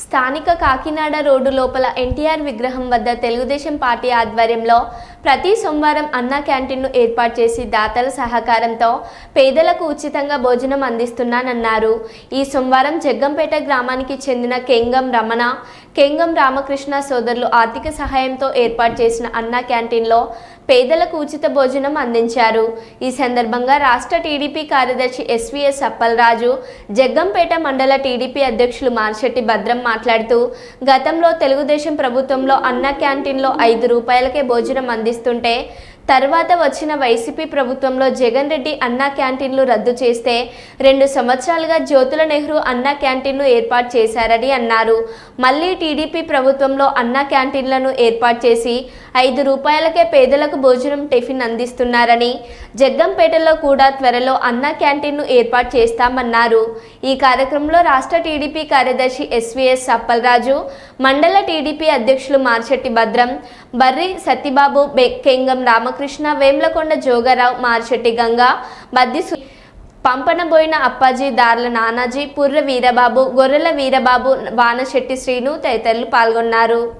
స్థానిక కాకినాడ రోడ్డు లోపల ఎన్టీఆర్ విగ్రహం వద్ద తెలుగుదేశం పార్టీ ఆధ్వర్యంలో ప్రతి సోమవారం అన్నా క్యాంటీన్ను ఏర్పాటు చేసి దాతల సహకారంతో పేదలకు ఉచితంగా భోజనం అందిస్తున్నానన్నారు. ఈ సోమవారం జగ్గంపేట గ్రామానికి చెందిన కెంగం రమణ కెంగం రామకృష్ణ సోదరులు ఆర్థిక సహాయంతో ఏర్పాటు చేసిన అన్నా క్యాంటీన్లో పేదలకు ఉచిత భోజనం అందించారు. ఈ సందర్భంగా రాష్ట్ర టీడీపీ కార్యదర్శి ఎస్వీఎస్ అప్పలరాజు జగ్గంపేట మండల టీడీపీ అధ్యక్షులు మార్శెట్టి భద్రం మాట్లాడుతూ గతంలో తెలుగుదేశం ప్రభుత్వంలో అన్న క్యాంటీన్లో ఐదు రూపాయలకే భోజనం అందిస్తుంటే తర్వాత వచ్చిన వైసీపీ ప్రభుత్వంలో జగన్ రెడ్డి అన్నా క్యాంటీన్లు రద్దు చేస్తే రెండు సంవత్సరాలుగా జ్యోతుల నెహ్రూ అన్నా క్యాంటీన్ను ఏర్పాటు చేశారని అన్నారు. మళ్ళీ టీడీపీ ప్రభుత్వంలో అన్నా క్యాంటీన్లను ఏర్పాటు చేసి ఐదు రూపాయలకే పేదలకు భోజనం టిఫిన్ అందిస్తున్నారని జగ్గంపేటలో కూడా త్వరలో అన్నా క్యాంటీన్ను ఏర్పాటు చేస్తామన్నారు. ఈ కార్యక్రమంలో రాష్ట్ర టీడీపీ కార్యదర్శి ఎస్వీఎస్ అప్పలరాజు మండల టీడీపీ అధ్యక్షులు మార్చెట్టి భద్రం బర్రి సత్యబాబు బెక్కెంగం కెంగం రామకృష్ణ వేమ్లకొండ జోగరావు మార్చెట్టి గంగా బద్ది పంపనబోయిన అప్పాజీ దార్ల నానాజీ పుర్ర వీరబాబు గొర్రెల వీరబాబు వానశెట్టి శ్రీను తదితరులు పాల్గొన్నారు.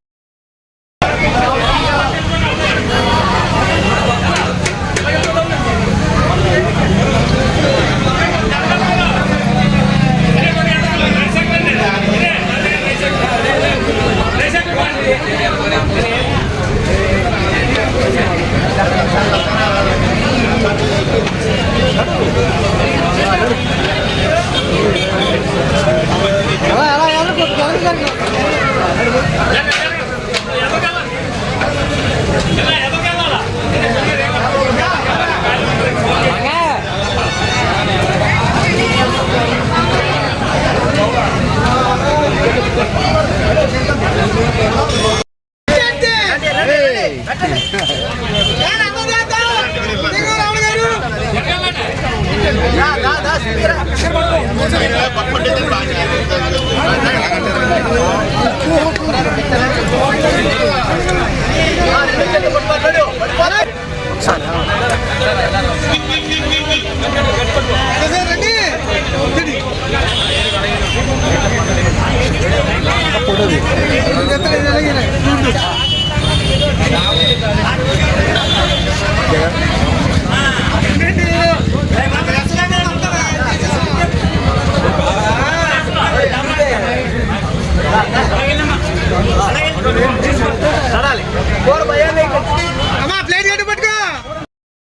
இருக்கிறது